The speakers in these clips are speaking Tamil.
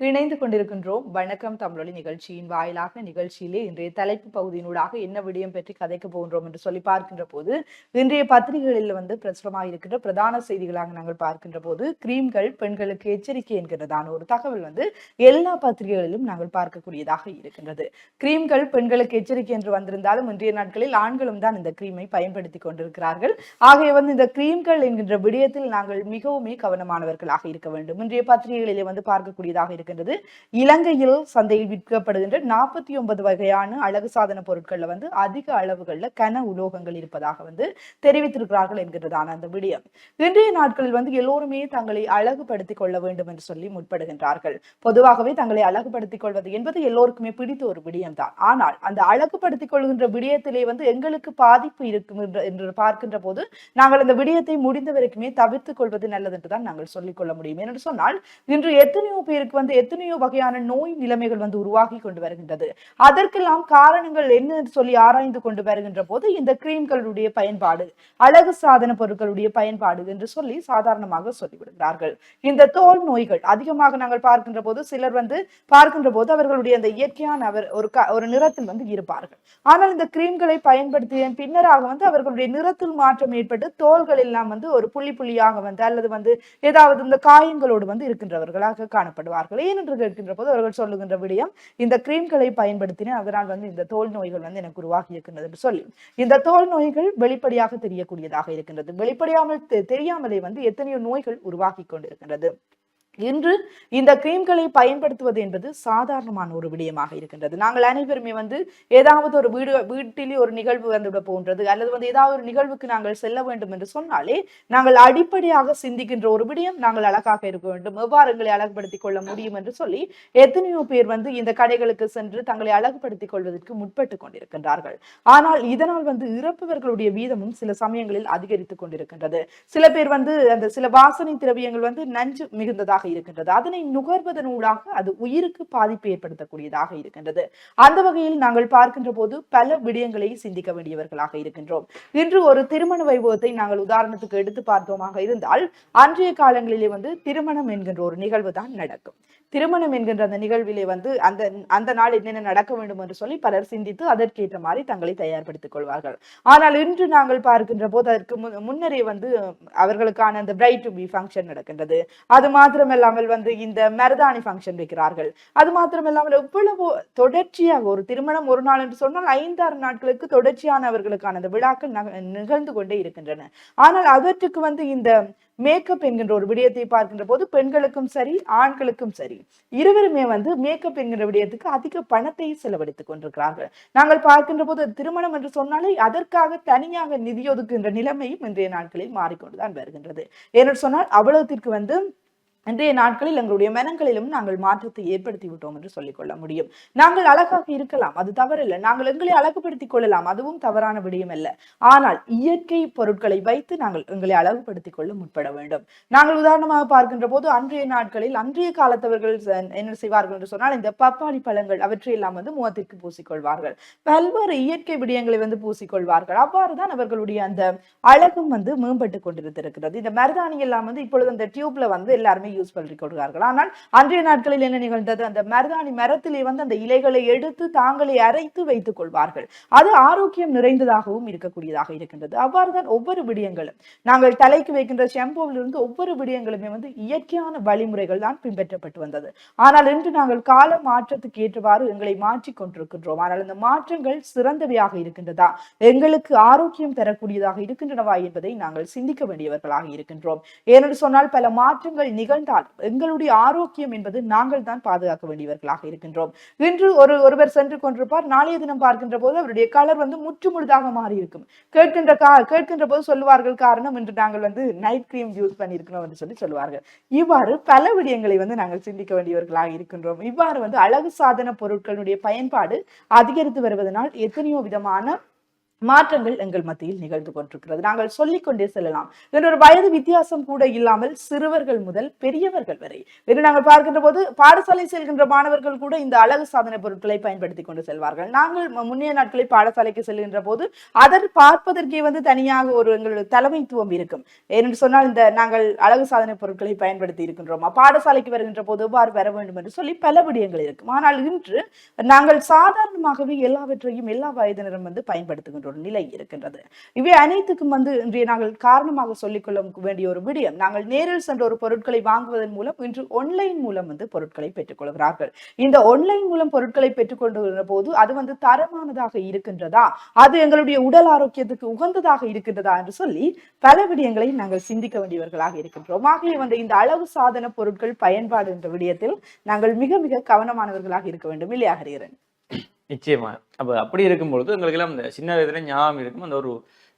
இணைந்து கொண்டிருக்கின்றோம். வணக்கம் தமிழொலி நிகழ்ச்சியின் வாயிலாக நிகழ்ச்சியிலே இன்றைய தலைப்பு பகுதியினூடாக என்ன விடயம் பற்றி கதைக்க போகின்றோம் என்று சொல்லி பார்க்கின்ற போது இன்றைய பத்திரிகைகளில் வந்து பிரசுரமாக இருக்கின்ற பிரதான செய்திகளாக நாங்கள் பார்க்கின்ற போது கிரீம்கள் பெண்களுக்கு எச்சரிக்கை என்கிறதான ஒரு தகவல் வந்து எல்லா பத்திரிகைகளிலும் நாங்கள் பார்க்கக்கூடியதாக இருக்கின்றது. கிரீம்கள் பெண்களுக்கு எச்சரிக்கை என்று வந்திருந்தாலும் இன்றைய நாட்களில் ஆண்களும் தான் இந்த கிரீமை பயன்படுத்தி கொண்டிருக்கிறார்கள். ஆகவே வந்து இந்த கிரீம்கள் என்கின்ற விடயத்தில் நாங்கள் மிகவுமே கவனமானவர்களாக இருக்க வேண்டும். இன்றைய பத்திரிகைகளிலே வந்து பார்க்கக்கூடியதாக இருக்கின்றது இலங்கையில் சந்தையில் விற்கப்படுகின்ற நாற்பத்தி ஒன்பது வகையான அழகு சாதன பொருட்கள்ல வந்து அதிக அளவுகளில் கன உலோகங்கள் இருப்பதாக வந்து தெரிவித்திருக்கிறார்கள் என்கிறதான அந்த விடயம். இன்றைய நாட்களில் வந்து எல்லோருமே தங்களை அழகுபடுத்திக் கொள்ள வேண்டும் என்று சொல்லி முற்படுகின்றார்கள். பொதுவாகவே தங்களை அழகுபடுத்திக் கொள்வது என்பது எல்லோருக்குமே பிடித்த ஒரு விடயம் தான் ஆனால் அந்த அழகுபடுத்திக் கொள்கின்ற விடயத்திலே வந்து எங்களுக்கு பாதிப்பு இருக்கும் என்று- பார்க்கின்ற போது நாங்கள் அந்த விடயத்தை முடிந்த வரைக்குமே தவிர்த்துக் கொள்வது நல்லது என்றுதான் நாங்கள் சொல்லிக் கொள்ள முடியும். என்று சொன்னால் இன்று எத்தனையோ பேருக்கு வந்து எத்தனையோ வகையான நோய் நிலைமைகள் வந்து உருவாகி கொண்டு வருகின்றது. அதற்கெல்லாம் காரணங்கள் என்ன சொல்லி ஆராய்ந்து கொண்டு வருகின்ற போது இந்த கிரீம்களுடைய பயன்பாடு அழகு சாதன பொருட்களுடைய பயன்பாடு என்று சொல்லி சாதாரணமாக சொல்லிவிடுகிறார்கள். இந்த தோல் நோய்கள் அதிகமாக நாங்கள் பார்க்கின்ற போது சிலர் வந்து பார்க்கின்ற போது அவர்களுடைய அந்த இயற்கையான அவர் ஒரு க- ஒரு நிறத்தில் வந்து இருப்பார்கள். ஆனால் இந்த கிரீம்களை பயன்படுத்திய பின்னராக வந்து அவர்களுடைய நிறத்தில் மாற்றம் ஏற்பட்டு தோள்கள் எல்லாம் வந்து ஒரு புள்ளி புள்ளியாக வந்து அல்லது வந்து ஏதாவது இந்த காயங்களோடு வந்து இருக்கின்றவர்களாக காணப்படுவார்கள். ஏனென்று கேட்கின்ற போது அவர்கள் சொல்லுகின்ற விடயம் இந்த கிரீம்களை பயன்படுத்தினேன் அதனால் வந்து இந்த தோல் நோய்கள் வந்து எனக்கு உருவாகி இருக்கின்றது என்று சொல்லி. இந்த தோல் நோய்கள் வெளிப்படையாக தெரியக்கூடியதாக இருக்கின்றது. வெளிப்படையாமல் தெ- தெரியாமலே வந்து எத்தனையோ நோய்கள் உருவாகி கொண்டிருக்கின்றது. இன்று இந்த கிரீம்களை பயன்படுத்துவது என்பது சாதாரணமான ஒரு விடயமாக இருக்கின்றது. நாங்கள் அனைவருமே வந்து ஏதாவது ஒரு வீடு வீட்டிலே ஒரு நிகழ்வு வந்துவிட போன்றது அல்லது வந்து ஏதாவது ஒரு நிகழ்வுக்கு நாங்கள் செல்ல வேண்டும் என்று சொன்னாலே நாங்கள் அடிப்படையாக சிந்திக்கின்ற ஒரு விடயம் நாங்கள் அழகாக இருக்க வேண்டும் எவ்வாறு எங்களை அழகுபடுத்திக் கொள்ள முடியும் என்று சொல்லி எத்தனையோ பேர் வந்து இந்த கடைகளுக்கு சென்று தங்களை அழகுபடுத்திக் கொள்வதற்கு முற்பட்டு கொண்டிருக்கின்றார்கள். ஆனால் இதனால் வந்து இறப்பவர்களுடைய வீதமும் சில சமயங்களில் அதிகரித்துக் கொண்டிருக்கின்றது. சில பேர் வந்து அந்த சில வாசனை திரவியங்கள் வந்து நஞ்சு மிகுந்ததாக இருக்கின்றது. அதனை நுகர்வதன் ஊடாக அது உயிருக்கு பாதிப்பு ஏற்படுத்தக்கூடியதாக இருக்கின்றது. அந்த வகையில் நாங்கள் பார்க்கின்ற போது பல விடயங்களை சிந்திக்க வேண்டியவர்களாக இருக்கின்றோம். இன்று ஒரு திருமண வைபவத்தை நாங்கள் உதாரணத்துக்கு எடுத்து பார்த்தோமாக இருந்தால் அன்றைய காலங்களிலே வந்து திருமணம் என்கின்ற ஒரு நிகழ்வு தான் நடக்கும். திருமணம் என்கின்ற அந்த நிகழ்விலே வந்து அந்த அந்த நாள் என்னென்ன நடக்க வேண்டும் என்று சொல்லி பலர் சிந்தித்து அதற்கேற்ற மாதிரி தங்களை தயார்படுத்திக் கொள்வார்கள். ஆனால் இன்று நாங்கள் பார்க்கின்ற போது அதற்கு முன்னரே வந்து அவர்களுக்கான அந்த பிரைட் டு பி ஃபங்க்ஷன் நடக்கின்றது. அது மாத்திரமல்ல மாத்திரமல்லாமல் வந்து இந்த மருதாணி ஃபங்க்ஷன் வைக்கிறார்கள். அது மாத்திரமல்லாமல் எவ்வளவு தொடர்ச்சியாக ஒரு திருமணம் ஒரு நாள் என்று சொன்னால் ஐந்தாறு நாட்களுக்கு தொடர்ச்சியானவர்களுக்கான அந்த விழாக்கள் நிகழ்ந்து கொண்டே இருக்கின்றன. ஆனால் அவற்றுக்கு வந்து இந்த மேக்கப் என்கின்ற ஒரு விடயத்தை பார்க்கின்ற போது பெண்களுக்கும் சரி ஆண்களுக்கும் சரி இருவருமே வந்து மேக்கப் என்கின்ற விடயத்துக்கு அதிக பணத்தை செலவழித்துக் கொண்டிருக்கிறார்கள். நாங்கள் பார்க்கின்ற போது திருமணம் என்று சொன்னாலே அதற்காக தனியாக நிதி ஒதுக்குகின்ற நிலைமையும் இன்றைய நாட்களில் மாறிக்கொண்டுதான் வருகின்றது. ஏன்னு சொன்னால் அவ்வளவுத்திற்கு வந்து இன்றைய நாட்களில் எங்களுடைய மனங்களிலும் நாங்கள் மாற்றத்தை ஏற்படுத்தி விட்டோம் என்று சொல்லிக்கொள்ள முடியும். நாங்கள் அழகாக இருக்கலாம் அது தவறில்லை. நாங்கள் எங்களை அழகுபடுத்திக் கொள்ளலாம் அதுவும் தவறான விடயம் அல்ல. ஆனால் இயற்கை பொருட்களை வைத்து நாங்கள் எங்களை அழகுபடுத்திக் கொள்ள முற்பட வேண்டும். நாங்கள் உதாரணமாக பார்க்கின்ற போது அன்றைய நாட்களில் அன்றைய காலத்தவர்கள் என்ன செய்வார்கள் என்று சொன்னால் இந்த பப்பாளி பழங்கள் அவற்றையெல்லாம் வந்து முகத்திற்கு பூசிக்கொள்வார்கள். பல்வேறு இயற்கை விடயங்களை வந்து பூசிக்கொள்வார்கள். அவ்வாறுதான் அவர்களுடைய அந்த அழகும் வந்து மேம்பட்டு கொண்டிருந்திருக்கிறது. இந்த மருதாணி எல்லாம் வந்து இப்பொழுது அந்த டியூப்ல வந்து எல்லாருமே யூஸ் பண்ணி கொள்கிறார்கள் ஆனால் அன்றைய நாட்களில் என்ன நிகழ்ந்தது? அந்த மருதாணி மரத்திலே வந்து அந்த இலைகளை எடுத்து தாங்களே அரைத்து வைத்துக் கொள்வார்கள். அது ஆரோக்கியம் நிறைந்ததாகவும் இருக்கக்கூடியதாக இருக்கின்றது. அவ்வாறு தான் ஒவ்வொரு விடயங்களும். நாங்கள் தலைக்கு வைக்கின்ற ஷாம்பூவிலிருந்து ஒவ்வொரு விடயங்களுமே வந்து இயற்கையான வழிமுறைகள் தான் பின்பற்றப்பட்டு வந்தது. ஆனால் இன்று நாங்கள் கால மாற்றத்துக்கு ஏற்றவாறு எங்களை மாற்றிக் கொண்டிருக்கின்றோம். ஆனால் இந்த மாற்றங்கள் சிறந்தவையாக இருக்கின்றதா? எங்களுக்கு ஆரோக்கியம் தரக்கூடியதாக இருக்கின்றனவா என்பதை நாங்கள் சிந்திக்க வேண்டியவர்களாக இருக்கின்றோம். ஏனென்று சொன்னால் பல மாற்றங்கள் நிகழ்ந்து இருந்தால் எங்களுடைய ஆரோக்கியம் என்பது நாங்கள் தான் பாதுகாக்க வேண்டியவர்களாக இருக்கின்றோம். இன்று ஒரு ஒருவர் சென்று கொண்டிருப்பார். நாளைய தினம் பார்க்கின்ற போது அவருடைய கலர் வந்து முற்று முழுதாக மாறி இருக்கும். கேட்கின்ற கா கேட்கின்ற போது சொல்லுவார்கள் காரணம் இன்று நாங்கள் வந்து நைட் கிரீம் யூஸ் பண்ணியிருக்கிறோம் என்று சொல்லி சொல்லுவார்கள். இவ்வாறு பல விடயங்களை வந்து நாங்கள் சிந்திக்க வேண்டியவர்களாக இருக்கின்றோம். இவ்வாறு வந்து அழகு சாதன பொருட்களுடைய பயன்பாடு அதிகரித்து வருவதனால் எத்தனையோ விதமான மாற்றங்கள் எங்கள் மத்தியில் நிகழ்ந்து கொண்டிருக்கிறது. நாங்கள் சொல்லிக் கொண்டே செல்லலாம் ஒரு வயது வித்தியாசம் கூட இல்லாமல் சிறுவர்கள் முதல் பெரியவர்கள் வரை. என்று நாங்கள் பார்க்கின்ற போது பாடசாலை செல்கின்ற மாணவர்கள் கூட இந்த அழகு சாதன பொருட்களை பயன்படுத்தி கொண்டு செல்வார்கள். நாங்கள் முன்னைய நாட்களில் பாடசாலைக்கு செல்கின்ற போது அதர் பார்ப்பதற்கே வந்து தனியாக ஒரு எங்களுடைய தலைமைத்துவம் இருக்கும். ஏனென்று சொன்னால் இந்த நாங்கள் அழகு சாதன பொருட்களை பயன்படுத்தி இருக்கின்றோமா. பாடசாலைக்கு வருகின்ற போது எவ்வாறு வர வேண்டும் என்று சொல்லி பல விடயங்கள் இருக்கும். ஆனால் இன்று நாங்கள் சாதாரணமாகவே எல்லாவற்றையும் எல்லா வயதினரும் வந்து என்ற ஒரு நிலை இருக்கின்றது. இவை அனைத்துக்கும் வந்து இன்றைய நாங்கள் காரணமாக சொல்லிக்கொள்ள வேண்டிய ஒரு விடயம். நாங்கள் நேரில் சென்ற ஒரு பொருட்களை வாங்குவதன் மூலம் இன்று ஒன்லைன் மூலம் வந்து பொருட்களை பெற்றுக்கொள்கிறார்கள் இந்த ஒன்லைன் மூலம் பொருட்களை பெற்றுக்கொண்டுகிற போது அது வந்து தரமானதாக இருக்கின்றதா? அது எங்களுடைய உடல் ஆரோக்கியத்துக்கு உகந்ததாக இருக்கின்றதா என்று சொல்லி பல விடயங்களை நாங்கள் சிந்திக்க வேண்டியவர்களாக இருக்கின்றோம். ஆகவே வந்து இந்த அளவு சாதன பொருட்கள் பயன்பாடு என்ற விடயத்தில் நாங்கள் மிக மிக கவனமானவர்களாக இருக்க வேண்டும். இல்லையா ஹரிகரன் நிச்சயமா. அப்போ அப்படி இருக்கும் பொழுது எல்லாம் இந்த சின்ன வயதுல ஞாபகம் இருக்கும். அந்த ஒரு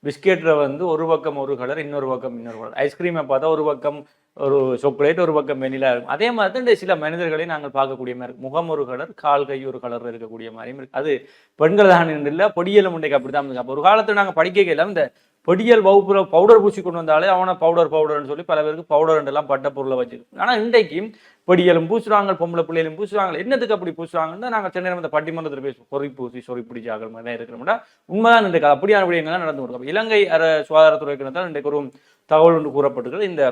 பிஸ்கெட்டில் வந்து ஒரு பக்கம் ஒரு கலர் இன்னொரு பக்கம் இன்னொரு கலர். ஐஸ்கிரீமை பார்த்தா ஒரு பக்கம் ஒரு சாக்லேட் ஒரு பக்கம் வெனிலா இருக்கும். அதே மாதிரி தான் இந்த சில மனிதர்களை நாங்கள் பார்க்கக்கூடிய மாதிரி இருக்கும். முகம் ஒரு கலர் கால் கை ஒரு கலர் இருக்கக்கூடிய மாதிரியும் இருக்கு. அது பெண்கள் தான் இல்லை பொடியலும் முண்டைக்கு அப்படி தான் அப்போ ஒரு காலத்தில் நாங்கள் படிக்க எல்லாம் இந்த பொடியல் வகுப்புல பவுடர் பூசி கொண்டு வந்தாலே அவனை பவுடர் பவுடர்னு சொல்லி பல பேருக்கு பவுடர் எல்லாம் பட்ட பொருளை வச்சிருக்கு ஆனால் இன்றைக்கு பொடியலும் பூசுறாங்க பொம்பளை பிள்ளைகளும் பூசுறாங்க. என்னதுக்கு அப்படி பூசுறாங்கன்னு தான் நாங்கள் சென்னை இந்த பட்டிமன்றத்தில் பேசுவோம். பொறி பூசி சொறி பிடிச்சாக்கள் மாதிரி தான் இருக்கிறோம்னா உண்மைதான் இன்றைக்கு அப்படியான விடயங்கள்லாம் நடந்து கொடுக்கும் இலங்கை அரசு சுகாதாரத்துறைக்கு தான் இன்றைக்கு ஒரு தகவல் ஒன்று கூறப்பட்டிருக்கிறது. இந்த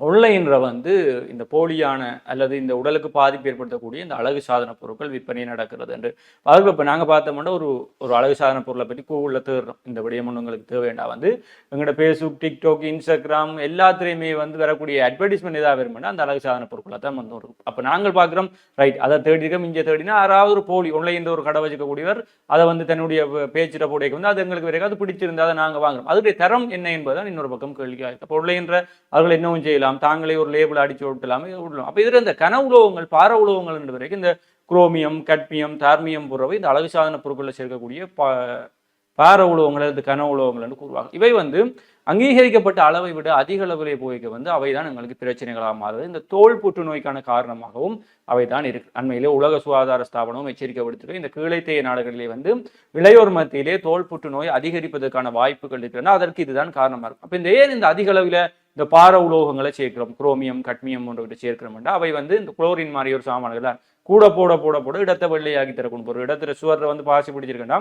ஒன்லைன்ல வந்து இந்த போலியான அல்லது இந்த உடலுக்கு பாதிப்பு ஏற்படுத்தக்கூடிய இந்த அழகு சாதன பொருட்கள் விற்பனை நடக்கிறது என்று. அதுக்கு இப்போ நாங்கள் பார்த்தோம்னா ஒரு ஒரு அழகு சாதன பொருளை பற்றி கூகுளில் தேடுறோம். இந்த விடயம் ஒன்று உங்களுக்கு தேவைண்டா வந்து. எங்களோட ஃபேஸ்புக் டிக்டாக் இன்ஸ்டாகிராம் எல்லாத்துலேயுமே வந்து வரக்கூடிய அட்வர்டைஸ்மெண்ட் எதாவது வேணும்னா அந்த அழகு சாதன பொருட்களை தான் வந்து வரும் அப்போ நாங்கள் பார்க்குறோம் ரைட் அதை தேடிருக்கோம் இங்கே தேடினா யாராவது ஒரு போலி ஒன்லைன் ஒரு கடை வச்சுக்கக்கூடியவர் அதை வந்து தன்னுடைய பேச்சிட போடைக்கு வந்து அது எங்களுக்கு வேறு எதாவது பிடிச்சிருந்தா அதை நாங்கள் வாங்குறோம். அதனுடைய தரம் என்ன என்பதுதான் இன்னொரு பக்கம் கேள்வியாக இருக்குது அப்போ ஒன்லைன்ற அவர்கள் என்னவும் செய்யலாம். தாங்களே ஒரு லேபிள் அடிச்சு விட்டலாமே விடலாம். அப்போ இதில் இந்த கன உலோகங்கள் பார உலோகங்கள் என்ற வரைக்கும் இந்த குரோமியம் கட்மியம் தார்மியம் போன்றவை இந்த அழகு சாதன பொருட்களில் சேர்க்கக்கூடிய பா பார உலோகங்கள் அல்லது கன உலோகங்கள் என்று கூறுவாங்க. இவை வந்து அங்கீகரிக்கப்பட்ட அளவை விட அதிக அளவிலே போய்க்க வந்து அவை தான் எங்களுக்கு பிரச்சனைகளாக மாறுது. இந்த தோல் புற்றுநோய்க்கான காரணமாகவும் அவை தான் இருக்கு. அண்மையிலே உலக சுகாதார ஸ்தாபனமும் எச்சரிக்கை விடுத்திருக்கு இந்த கீழைத்தேய நாடுகளிலே வந்து இளையோர் மத்தியிலே தோல் புற்றுநோய் அதிகரிப்பதற்கான வாய்ப்புகள் இருக்கிறது. அதற்கு இதுதான் காரணமாக இருக்கும் அப்போ இந்த ஏன் இந்த அதிக அளவில் இந்த பார உலோகங்களை சேர்க்கிறோம். குரோமியம் கட்மியம் போன்றவற்றை சேர்க்கிறோம்னா அவை வந்து இந்த குளோரின் மாதிரி ஒரு சாமான்கள் தான். கூட போட போட போட இடத்தை வெள்ளையாகி தரக்கூடிய ஒரு இடத்துல சுவரில் வந்து பாசி பிடிச்சிருக்கேன்னா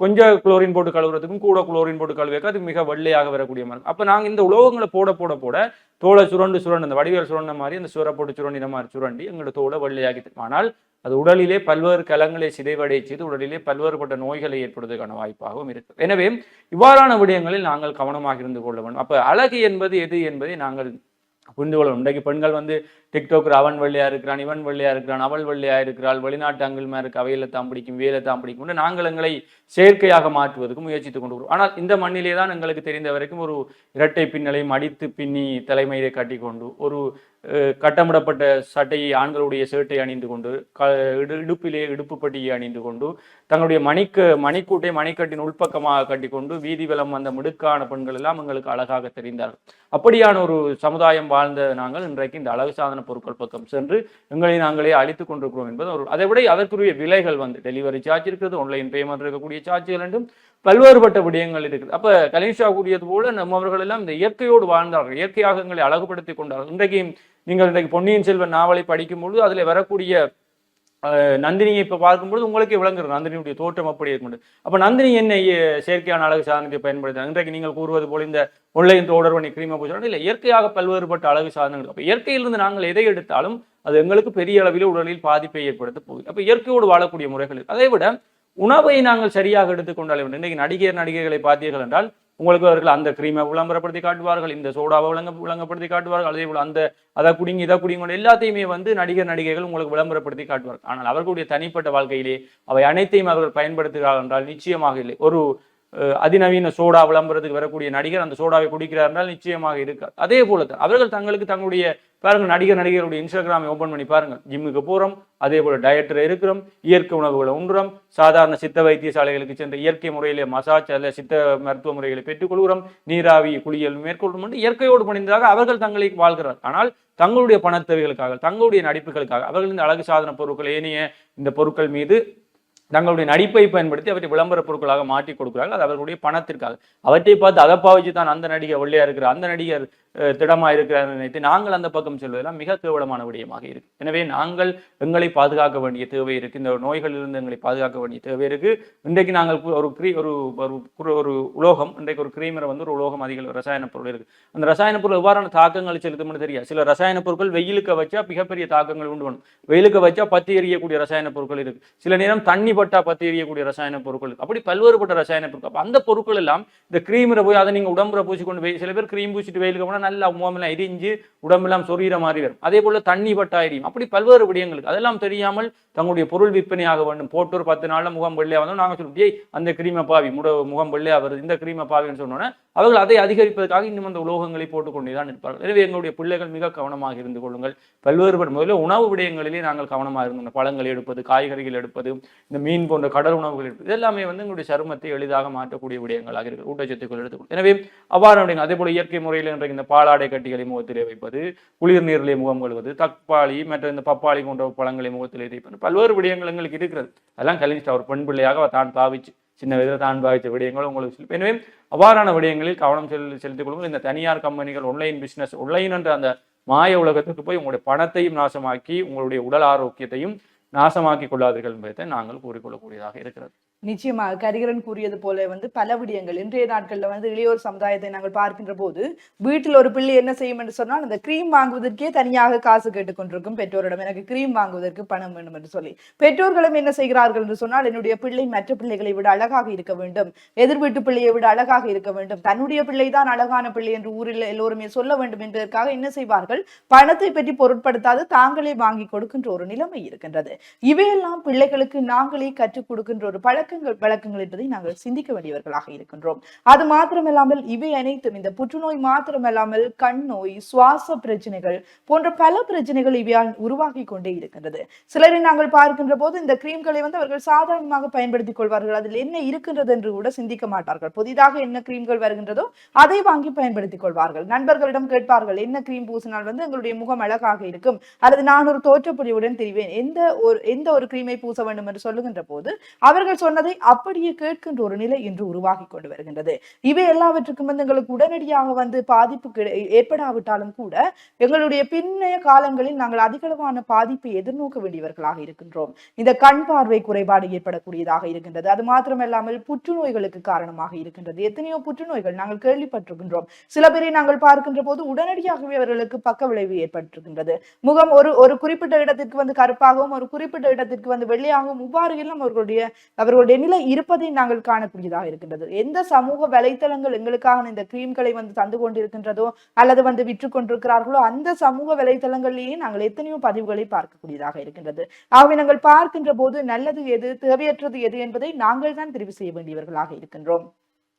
கொஞ்சம் குளோரின் போட்டு கழுவுறதுக்கும் கூட குளோரின் போட்டு கழுவிக்க அது மிக வெள்ளையாக வரக்கூடிய மாதிரி. அப்போ நாங்கள் இந்த உலோகங்களை போட போட போட தோலை சுரண்டு சுரண்டு அந்த வடிவேல் சுரண்ட மாதிரி அந்த சுரை போட்டு சுரண்டின மாதிரி சுரண்டி எங்களோட தோலை வெள்ளையாகி ஆனால் அது உடலிலே பல்வேறு கலங்களை சிதைவடை செய்து உடலிலே பல்வேறுபட்ட நோய்களை ஏற்படுவதற்கான வாய்ப்பாகவும் இருக்கு எனவே இவ்வாறான விடயங்களில் நாங்கள் கவனமாக இருந்து கொள்ள வேண்டும். அப்போ அழகு என்பது எது என்பதை நாங்கள் புரிந்து கொள்ளணும் இன்றைக்கு பெண்கள் வந்து டிக்டாக்ல அவன் வெள்ளையா இருக்கிறான் இவன் வெள்ளையா இருக்கிறான் அவள் வெள்ளையா இருக்கிறாள் வெளிநாட்டு அங்கிள்மா இருக்கு அவையில தான் பிடிக்கும் வேலை தான் பிடிக்கும் நாங்கள் எங்களை செயற்கையாக மாற்றுவதற்கு முயற்சித்துக் கொண்டு வருவோம். ஆனால் இந்த மண்ணிலே தான் எங்களுக்கு தெரிந்த வரைக்கும் ஒரு இரட்டை பின்னலையும் அடித்து பின்னி தலைமையிலே கட்டிக்கொண்டு ஒரு கட்டமிடப்பட்ட சட்டையை ஆண்களுடைய சேட்டை அணிந்து கொண்டு க இடு இடுப்பிலே இடுப்பு பட்டியை அணிந்து கொண்டு தங்களுடைய மணிக்கு மணிக்கூட்டை மணிக்கட்டின் உள்பக்கமாக கட்டிக்கொண்டு வீதி விலம் வந்த மிடுக்கான பெண்கள் எல்லாம் எங்களுக்கு அழகாக தெரிந்தார்கள். அப்படியான ஒரு சமுதாயம் வாழ்ந்த நாங்கள் இன்றைக்கு இந்த அழகு சாதன பொருட்கள் பக்கம் சென்று எங்களை நாங்களே அழித்துக் கொண்டிருக்கிறோம் என்பது ஒரு அதை விட அதற்குரிய விலைகள் வந்து டெலிவரி சார்ஜ் இருக்கிறது ஆன்லைன் பேமெண்ட் இருக்கக்கூடிய சார்ஜ்கள் என்றும் பல்வேறுபட்ட விடயங்கள் இருக்குது. அப்ப கலிஷா கூடியது போல நம்ம அவர்கள் எல்லாம் இந்த இயற்கையோடு வாழ்ந்தார்கள் இயற்கையாக எங்களை அழகுபடுத்தி கொண்டார்கள். இன்றைக்கு நீங்கள் இன்றைக்கு பொன்னியின் செல்வன் நாவலை படிக்கும்பொழுது அதில் வரக்கூடிய நந்தினியை இப்போ பார்க்கும்பொழுது உங்களுக்கே விளங்குறது நந்தினியுடைய தோற்றம் அப்படி இருக்கும் அப்போ நந்தினி என்ன செயற்கையான அழகு சாதனத்தை பயன்படுத்த இன்றைக்கு நீங்கள் கூறுவது போல இந்த ஒன்லைன் தொடர் பண்ணி கிரீமா பூசுறாங்க இல்லை இயற்கையாக பல்வேறுபட்ட அழகு சாதனங்கள். அப்போ இயற்கையிலிருந்து நாங்கள் எதை எடுத்தாலும் அது எங்களுக்கு பெரிய அளவில் உடலில் பாதிப்பை ஏற்படுத்த போகுது. அப்போ இயற்கையோடு வாழக்கூடிய முறைகள் அதை விட உணவை நாங்கள் சரியாக எடுத்துக்கொண்டாலே இன்றைக்கு நடிகர் நடிகைகளை பார்த்தீர்கள் என்றால் உங்களுக்கு அவர்கள் அந்த கிரீமை விளம்பரப்படுத்தி காட்டுவார்கள் இந்த சோடாவை விளங்க விளங்கப்படுத்தி காட்டுவார்கள் அதே போல் அந்த அதை குடிங்க இதை குடிங்க எல்லாத்தையுமே வந்து நடிகர் நடிகைகள் உங்களுக்கு விளம்பரப்படுத்தி காட்டுவார்கள். ஆனால் அவர்களுடைய தனிப்பட்ட வாழ்க்கையிலே அவை அனைத்தையும் அவர்கள் பயன்படுத்துகிறார்கள் என்றால் நிச்சயமாக இல்லை. ஒரு அதிநவீன சோடா விளம்பரத்துக்கு வரக்கூடிய நடிகர் அந்த சோடாவை குடிக்கிறார் என்றால் நிச்சயமாக இருக்காது அதே போல தான் அவர்கள் தங்களுக்கு தங்களுடைய பாருங்கள் நடிகர் நடிகருடைய இன்ஸ்டாகிராமை ஓப்பன் பண்ணி பாருங்கள் ஜிம்முக்கு போகிறோம் அதே போல் டயட்டில் இருக்கிறோம் இயற்கை உணவுகளை உண்றோம் சாதாரண சித்த வைத்தியசாலைகளுக்கு சென்ற இயற்கை முறையிலே மசாஜ் அல்ல சித்த மருத்துவ முறைகளை பெற்றுக்கொள்கிறோம். நீராவி குளியல் மேற்கொள்ளும் என்று இயற்கையோடு பணிந்ததாக அவர்கள் தங்களை வாழ்கிறார். ஆனால் தங்களுடைய பணத்தேவைகளுக்காக தங்களுடைய நடிப்புகளுக்காக அவர்கள் இந்த அழகு சாதன பொருட்கள் ஏனைய இந்த பொருட்கள் மீது தங்களுடைய நடிப்பை பயன்படுத்தி அவற்றை விளம்பர பொருட்களாக மாற்றி கொடுக்குறாங்க அது அவர்களுடைய பணத்திற்காக. அவற்றை பார்த்து அதை பாவிச்சு தான் அந்த நடிகர் ஒல்லையா இருக்கிறார் அந்த நடிகர் திடமா இருக்கிறார் நினைத்து நாங்கள் அந்த பக்கம் செல்வதெல்லாம் மிக கேவலமான விடயமாக இருக்கு. எனவே நாங்கள் எங்களை பாதுகாக்க வேண்டிய தேவை இருக்கு. இந்த நோய்களிலிருந்து எங்களை பாதுகாக்க வேண்டிய தேவை இருக்கு. இன்றைக்கு நாங்கள் ஒரு கிரீ ஒரு ஒரு ஒரு உலோகம் இன்றைக்கு ஒரு கிரீமரை வந்து ஒரு உலோகம் அதிக ரசாயன பொருள் இருக்கு. அந்த ரசாயன பொருள் எவ்வாறான தாக்கங்களை செலுத்தும்னு தெரியாது. சில ரசாயன பொருட்கள் வெயிலுக்கு வச்சா மிகப்பெரிய தாக்கங்கள் உண்டு வரும் வெயிலுக்கு வச்சா பத்தி எரியக்கூடிய ரசாயன பொருட்கள் இருக்கு. சில நேரம் தண்ணி பட்டா பற்றி எரியக்கூடிய ரசாயன பொருட்கள் அப்படி பல்வேறுபட்ட ரசாயன பொருட்கள். அப்போ அந்த பொருட்கள் எல்லாம் இந்த கிரீமில் போய் அதை நீங்க உடம்புல பூசி கொண்டு போய் சில பேர் க்ரீம் பூசிட்டு வெயிலுக்கு போனால் நல்லா முகமெல்லாம் எரிஞ்சு உடம்பெல்லாம் சொரியிற மாதிரி வரும். அதே போல தண்ணி பட்டா எரியும். அப்படி பல்வேறு விடயங்களுக்கு. அதெல்லாம் தெரியாமல் தங்களுடைய பொருள் விற்பனையாக வேண்டும். போட்டு ஒரு பத்து நாள்ல முகம் வெள்ளையாக வந்தோம் நாங்க சொல்லிட்டு அந்த கிரீமை பாவி முட முகம் வெள்ளையாக வருது. இந்த கிரீமை பாவின்னு சொன்னோன்னே அவர்கள் அதை அதிகரிப்பதற்காக இன்னும் அந்த உலோகங்களை போட்டுக்கொண்டே தான் இருப்பார்கள். எனவே எங்களுடைய பிள்ளைகள் மிக கவனமாக இருந்து கொள்ளுங்கள். பல்வேறுபட்ட முதல்ல உணவு விடயங்களிலே நாங்கள் கவனமாக இருந்தோம். பழங்கள் எடுப்பது காய்கறிகள் எடுப்பது இந்த மீன் மீன் போன்ற கடல் உணவுகள் இது இதெல்லாமே வந்து எங்களுடைய சருமத்தை எளிதாக மாற்றக்கூடிய விடயங்களாக இருக்கு. ஊட்டச்சத்துக்கள் எடுத்துக்கொள்ளும் எனவே அவ்வாறு அப்படிங்க அதே போல இயற்கை முறையில் இன்றைக்கு இந்த பாலாடை கட்டிகளை முகத்திலே வைப்பது குளிர் நீரிலே முகம் கொள்வது தப்பாளி மற்ற இந்த பப்பாளி போன்ற பழங்களை முகத்திலே வைப்பது பல்வேறு விடயங்கள் எங்களுக்கு இருக்கிறது. அதெல்லாம் கலினிஸ்ட் அவர் பெண் பிள்ளையாக அவர் தான் பாவிச்சு சின்ன வயதில் தான் பாவிச்ச விடயங்கள் உங்களுக்கு சொல்லி எனவே அவ்வாறான விடயங்களில் கவனம் செல் செலுத்திக் கொள்ளுங்கள். இந்த தனியார் கம்பெனிகள் ஒன்லைன் பிசினஸ் ஒன்லைன் என்ற அந்த மாய உலகத்துக்கு போய் உங்களுடைய பணத்தையும் நாசமாக்கி உங்களுடைய உடல் ஆரோக்கியத்தையும் நாசமாக்கி கொள்ளாதீர்கள் என்பதை நாங்கள் கூறிக்கொள்ளக்கூடியதாக இருக்கிறது. நிச்சயமாக கரிகரன் கூறியது போல வந்து பல விடயங்கள். இன்றைய நாட்களில் வந்து இளையோர் சமுதாயத்தை நாங்கள் பார்க்கின்ற போது வீட்டில் ஒரு பிள்ளை என்ன செய்யும் என்று சொன்னால் அந்த கிரீம் வாங்குவதற்கே தனியாக காசு கேட்டுக்கொண்டிருக்கும் பெற்றோரிடம் எனக்கு கிரீம் வாங்குவதற்கு பணம் வேண்டும் என்று சொல்லி. பெற்றோர்களும் என்ன செய்கிறார்கள் என்று சொன்னால் என்னுடைய பிள்ளை மற்ற பிள்ளைகளை விட அழகாக இருக்க வேண்டும். எதிர் வீட்டு பிள்ளையை விட அழகாக இருக்க வேண்டும். தன்னுடைய பிள்ளை தான் அழகான பிள்ளை என்று ஊரில் எல்லோருமே சொல்ல வேண்டும் என்பதற்காக என்ன செய்வார்கள்? பணத்தை பற்றி பொருட்படுத்தாது தாங்களே வாங்கி கொடுக்கின்ற ஒரு நிலைமை இருக்கின்றது. இவையெல்லாம் பிள்ளைகளுக்கு நாங்களே கற்றுக் கொடுக்கின்ற ஒரு பழக்க பழக்கங்கள் வழக்கங்கள் என்பதை நாங்கள் சிந்திக்க வேண்டியவர்களாக இருக்கின்றோம். அது மாத்திரமல்லாமல் இவை அனைத்தும் இந்த புற்றுநோய் மாத்திரமல்லாமல் கண் நோய் சுவாச பிரச்சனைகள் போன்ற பல பிரச்சனைகள் இவையால் உருவாகி கொண்டே இருக்கின்றது. சிலரை நாங்கள் பார்க்கின்ற போது இந்த கிரீம்களை வந்து அவர்கள் சாதாரணமாக பயன்படுத்திக் கொள்வார்கள். அதில் என்ன இருக்கின்றது என்று கூட சிந்திக்க மாட்டார்கள். புதிதாக என்ன கிரீம்கள் வருகின்றதோ அதை வாங்கி பயன்படுத்திக் கொள்வார்கள். நண்பர்களிடம் கேட்பார்கள் என்ன கிரீம் பூசினால் வந்து எங்களுடைய முகம் அழகாக இருக்கும்? அல்லது நான் ஒரு தோற்றப்பொழிவுடன் தெரிவேன்? எந்த ஒரு எந்த ஒரு கிரீமை பூச வேண்டும்? என்று சொல்லுகின்ற போது அவர்கள் சொன்ன அதை அப்படியே கேட்கின்ற ஒரு நிலை இன்று உருவாகி கொண்டு வருகின்றது. இவை எல்லாவற்றுக்கும் வந்து எங்களுக்கு உடனடியாக வந்து பாதிப்பு ஏற்படாவிட்டாலும் கூட எங்களுடைய பின்னைய காலங்களில் நாங்கள் அதிகளவான பாதிப்பை எதிர்நோக்க வேண்டியவர்களாக இருக்கின்றோம். இந்த கண் பார்வை குறைபாடு ஏற்படக்கூடியதாக இருக்கின்றது. அது மாத்திரமல்லாமல் புற்றுநோய்களுக்கு காரணமாக இருக்கின்றது. எத்தனையோ புற்றுநோய்கள் நாங்கள் கேள்விப்பட்டிருக்கின்றோம். சில பேரை நாங்கள் பார்க்கின்ற போது உடனடியாகவே அவர்களுக்கு பக்க விளைவு ஏற்பட்டிருக்கின்றது. முகம் ஒரு ஒரு குறிப்பிட்ட இடத்திற்கு வந்து கருப்பாகவும் ஒரு குறிப்பிட்ட இடத்திற்கு வந்து வெள்ளையாகவும் இவ்வாறு எல்லாம் அவர்களுடைய அவர்களுடைய நிலை இருப்பதை நாங்கள் காணக்கூடியதாக இருக்கின்றது. எந்த சமூக வலைத்தளங்கள் எங்களுக்காக இந்த கிரீம்களை வந்து தந்து கொண்டிருக்கின்றதோ அல்லது வந்து விற்று கொண்டிருக்கிறார்களோ அந்த சமூக வலைத்தளங்களிலேயே நாங்கள் எத்தனையோ பதிவுகளை பார்க்கக்கூடியதாக இருக்கின்றது. ஆகவே நாங்கள் பார்க்கின்ற போது நல்லது எது தேவையற்றது எது என்பதை நாங்கள் தான் தெரிவு செய்ய வேண்டியவர்களாக இருக்கின்றோம்.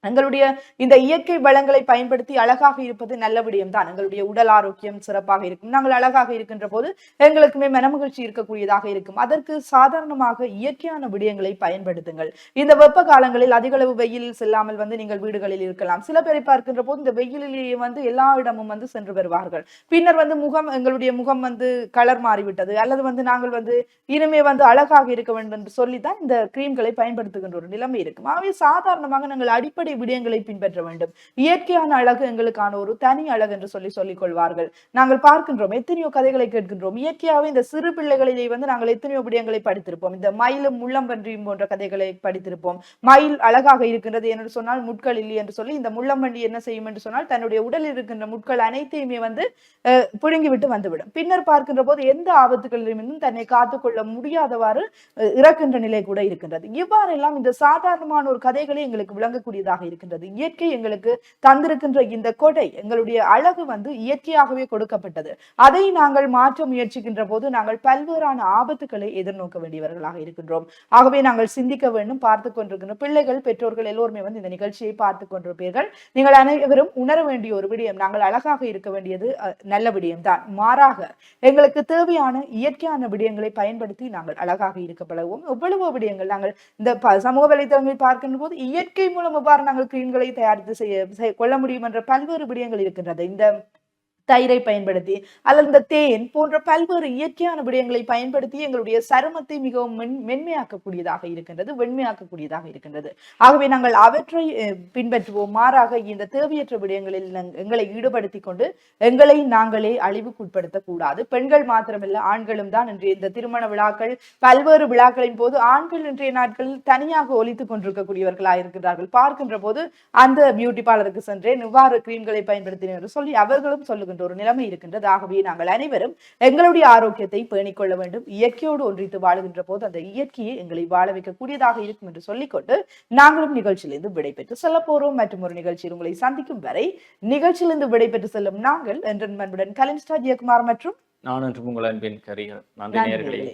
எங்களுடைய இந்த இயற்கை வளங்களை பயன்படுத்தி அழகாக இருப்பது நல்ல விடயம்தான். எங்களுடைய உடல் ஆரோக்கியம் சிறப்பாக இருக்கும். நாங்கள் அழகாக இருக்கின்ற போது எங்களுக்குமே மனமகிழ்ச்சி இருக்கக்கூடியதாக இருக்கும். அதற்கு சாதாரணமாக இயற்கையான விடயங்களை பயன்படுத்துங்கள். இந்த வெப்ப காலங்களில் அதிகளவு வெயிலில் செல்லாமல் வந்து நீங்கள் வீடுகளில் இருக்கலாம். சில பேரை பார்க்கின்ற போது இந்த வெயிலிலேயே வந்து எல்லா இடமும் வந்து சென்று வருவார்கள். பின்னர் வந்து முகம் எங்களுடைய முகம் வந்து கலர் மாறிவிட்டது. அல்லது வந்து நாங்கள் வந்து இனிமே வந்து அழகாக இருக்க வேண்டும் என்று சொல்லித்தான் இந்த கிரீம்களை பயன்படுத்துகின்ற ஒரு நிலைமை இருக்கும். ஆகவே சாதாரணமாக நாங்கள் அடிப்படை விடயங்களை பின்பற்ற வேண்டும். இயற்கையான அழகு எங்களுக்கான ஒரு தனி அழகு என்று சொல்லி சொல்லிக் கொள்வார்கள். நாங்கள் பார்க்கின்றோம் எத்தனையோ கதைகளை கேட்கின்றோம். இயற்கையாகவே இந்த சிறு பிள்ளைகளிலே வந்து நாங்கள் எத்தனையோ விடயங்களை படித்திருப்போம். இந்த மயிலும் முள்ளம்பன்றியும் போன்ற கதைகளை படித்திருப்போம். மயில் அழகாக இருக்கின்றது என்று சொன்னால் முட்கள் இல்லை என்று சொல்லி இந்த முள்ளம்பன்றி என்ன செய்யும் என்று சொன்னால் தன்னுடைய உடலில் இருக்கின்ற முட்கள் அனைத்தையுமே வந்து புழுங்கிவிட்டு வந்துவிடும். பின்னர் பார்க்கின்ற போது எந்த ஆபத்துகளிலிருந்தும் தன்னை காத்துக்கொள்ள முடியாதவாறு இறக்கின்ற நிலை கூட இருக்கின்றது. இவ்வாறெல்லாம் இந்த சாதாரணமான ஒரு கதைகளே எங்களுக்கு விளங்கக்கூடியதாக இருக்கின்றது. இயற்கை எங்களுக்கு தந்திருக்கின்ற இந்த கொடை எங்களுடைய அழகு வந்து இயற்கையாகவே கொடுக்கப்பட்டது. அதை நாங்கள் மாற்ற முயற்சிக்கின்ற போது நாங்கள் பல்வேறான ஆபத்துக்களை எதிர்நோக்க வேண்டியவர்களாக இருக்கின்றோம். ஆகவே நாங்கள் சிந்திக்க வேண்டும் பார்த்து கொண்டிருக்கின்ற பிள்ளைகள் பெற்றோர்கள் எல்லோருமே வந்து இந்த நிகழ்ச்சியை பார்த்து கொண்டிருப்பீர்கள். நீங்கள் அனைவரும் உணர வேண்டிய ஒரு விடயம் நாங்கள் அழகாக இருக்க வேண்டியது நல்ல விடயம் தான் மாறாக எங்களுக்கு தேவையான இயற்கையான விடயங்களை பயன்படுத்தி நாங்கள் அழகாக இருக்க பழகுவோம் எவ்வளவோ விடயங்கள் நாங்கள் இந்த சமூக வலைதளங்களில் பார்க்கின்ற போது இயற்கை மூலம் எவ்வாறு நாங்கள் கிரீன்களை தயாரித்து செய்ய செய்ய- கொள்ள முடியும் என்ற பல்வேறு விடயங்கள் இருக்கின்றது. இந்த தயிரை பயன்படுத்தி அல்லது இந்த தேன் போன்ற பல்வேறு இயற்கையான விடயங்களை பயன்படுத்தி எங்களுடைய சருமத்தை மிகவும் மென் மென்மையாக்கக்கூடியதாக இருக்கின்றது வெண்மையாக்கக்கூடியதாக இருக்கின்றது. ஆகவே நாங்கள் அவற்றை பின்பற்றுவோம். மாறாக இந்த தேவையற்ற விடயங்களில் எங்களை ஈடுபடுத்தி கொண்டு எங்களை நாங்களே அழிவுக்குட்படுத்த கூடாது பெண்கள் மாத்திரமல்ல ஆண்களும் தான் இன்றைய இந்த திருமண விழாக்கள் பல்வேறு விழாக்களின் போது ஆண்கள் இன்றைய நாட்களில் தனியாக ஒலித்துக் கொண்டிருக்கக்கூடியவர்களாக இருக்கிறார்கள் பார்க்கின்ற போது அந்த பியூட்டி பார்லருக்கு சென்றேன். இவ்வாறு கிரீம்களை பயன்படுத்தினேன் என்று சொல்லி அவர்களும் சொல்லுகின்ற ஒரு நிலைமை இருக்கின்றது. ஆகவே நாங்கள் அனைவரும் எங்களுடைய ஆரோக்கியத்தை பேணிக் கொள்ள வேண்டும். இயற்கையோடு ஒன்றித்து வாழுகின்ற போது அந்த இயற்கையை எங்களை வாழ வைக்கக்கூடியதாக இருக்கும் என்று சொல்லிக்கொண்டு நாங்களும் நிகழ்ச்சியிலிருந்து விடைபெற்று செல்ல போறோம். மற்றும் ஒரு நிகழ்ச்சியில் உங்களை சந்திக்கும் வரை நிகழ்ச்சியிலிருந்து விடைபெற்று செல்லும் நாங்கள் என்ற அன்புடன் கலின் ஸ்டார் ஜெயக்குமார் மற்றும் நான் என்று உங்கள் அன்பின் கரிகள் நன்றி நேயர்களே.